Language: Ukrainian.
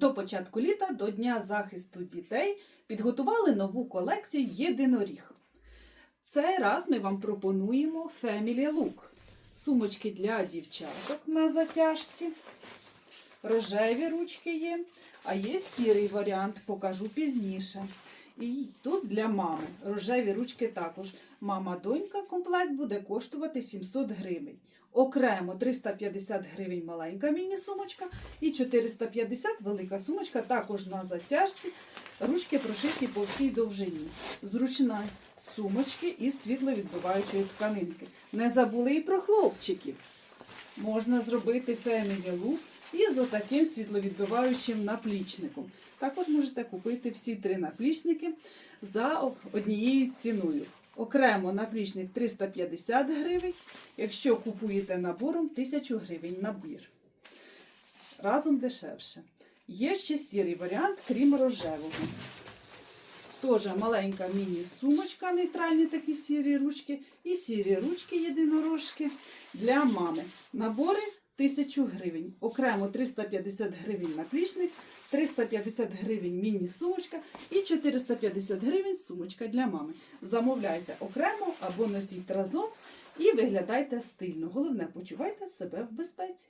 До початку літа, до Дня захисту дітей, підготували нову колекцію Єдиноріг. Цей раз ми вам пропонуємо Family Look. Сумочки для дівчаток на затяжці. Рожеві ручки є, а є сірий варіант, покажу пізніше. І тут для мами. Рожеві ручки також. Мама-донька комплект буде коштувати 700 гривень. Окремо 350 гривень маленька міні-сумочка і 450 велика сумочка, також на затяжці. Ручки прошиті по всій довжині. Зручна сумочки із світловідбиваючої тканинки. Не забули і про хлопчиків. Можна зробити Family із отаким світловідбиваючим наплічником. Також можете купити всі три наплічники за однією ціною. Окремо наплічник 350 гривень. Якщо купуєте набором 1000 гривень набір. Разом дешевше. Є ще сірий варіант, крім рожевого. Теж маленька міні-сумочка, нейтральні такі сірі ручки. І сірі ручки єдинорожки для мами. Набори 1000 гривень. Окремо 350 гривень наплічник, 350 гривень міні-сумочка і 450 гривень сумочка для мами. Замовляйте окремо або носіть разом і виглядайте стильно. Головне, почувайте себе в безпеці.